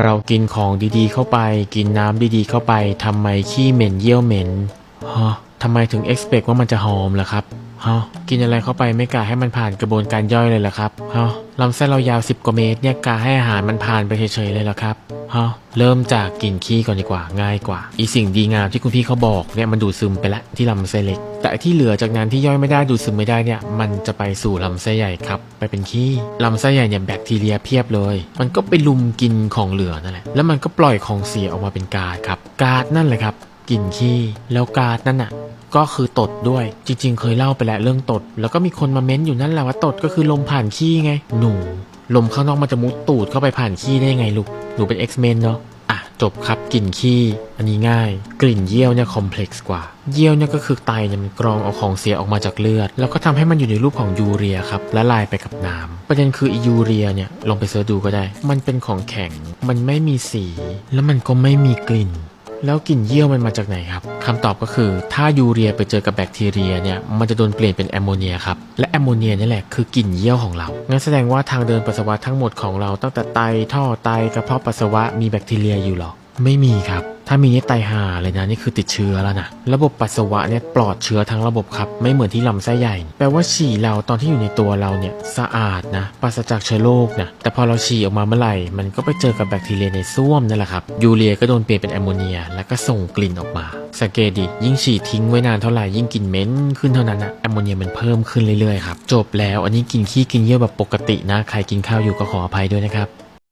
เรากินของดีๆเข้าไป กินน้ำดีๆเข้าไปทำไมขี้เหม็นเยี่ยวเหม็นฮะทำไมถึง expect ว่ามันจะหอมล่ะครับฮะกินอะไรเข้าไปไม่กะให้มันผ่านกระบวนการย่อยเลยล่ะครับฮะลำไส้เรายาว 10 กว่าเมตรเนี่ยกะให้อาหารมันผ่านไปเฉยๆเลยล่ะครับ ฮะเริ่มจากกินขี้ก่อนดีกว่าง่ายกว่า อีสิ่งดีงามที่คุณพี่เขาบอกเนี่ยมันดูดซึมไปละที่ลำไส้เล็ก แต่ที่เหลือจากนั้นที่ย่อยไม่ได้ดูดซึมไม่ได้เนี่ยมันจะไปสู่ลำไส้ใหญ่ครับไปเป็นขี้ลำไส้ใหญ่เนี่ยแบคทีเรียเพียบเลย มันก็ไปลุมกินของเหลือนั่นแหละแล้วมันก็ปล่อยของเสียออกมาเป็นกาซครับกาซนั่นแหละครับกลินขี้แล้วกาซนั่นน่ะก็คือตดด้วย จริง ๆ เคยเล่าไปแล้วเรื่องตด แล้วก็มีคนมาเม้นอยู่นั่นแหละว่าตดก็คือลมผ่านขี้ไง หนู ลมข้างนอกมันจะมุดตูดเข้าไปผ่านขี้ได้ไงลูก หนูเป็น X-Men เนาะอะจบครับกลิ่นขี้อันนี้ง่าย กลิ่นเยี่ยวเนี่ยคอมเพล็กซ์กว่า เยี่ยวเนี่ยก็คือไตเนี่ยมันกรองเอาของเสียออกมาจากเลือด แล้วก็ทำให้มันอยู่ในรูปของยูเรียครับ และลายไปกับน้ำประเด็นคืออียูเรียเนี่ยลองไปเสิร์ชดูก็ได้ มันเป็นของแข็ง มันไม่มีสี แล้วมันก็ไม่มีกลิ่น แล้วกลิ่นเยี่ยวมันมาจากไหนครับคำตอบก็คือถ้ายูเรียไปเจอกับแบคทีเรียเนี่ยมันจะโดนเปลี่ยนเป็นแอมโมเนียครับและแอมโมเนียนี่แหละคือกลิ่นเยี่ยวของเรางั้นแสดงว่าทางเดินปัสสาวะทั้งหมดของเราตั้งแต่ไตท่อไตกระเพาะปัสสาวะมีแบคทีเรียอยู่หรอไม่มีครับ ถ้ามีนี่ไตห่าเลยนะนี่คือติดเชื้อแล้วนะระบบปัสสาวะเนี่ยปลอดเชื้อทั้งระบบครับ ไม่เหมือนที่ลำไส้ใหญ่ แปลว่าฉี่เราตอนที่อยู่ในตัวเราเนี่ยสะอาดนะปราศจากเชื้อโรคนะแต่พอเราฉี่ออกมาเมื่อไหร่ มันก็ไปเจอกับแบคทีเรียในส้วมนั่นแหละครับยูเรียก็โดนเปลี่ยนเป็นแอมโมเนีย แล้วก็ส่งกลิ่นออกมาสังเกตดิยิ่งฉี่ทิ้งไว้นานเท่าไหร่ยิ่งกลิ่นเหม็นขึ้นเท่านั้นนะแอมโมเนียมันเพิ่มขึ้นเรื่อยๆครับจบแล้วอันนี้กินขี้กินเยี่ยวแบบปกตินะ ใครกินข้าวอยู่ก็ขออภัยด้วยนะครับ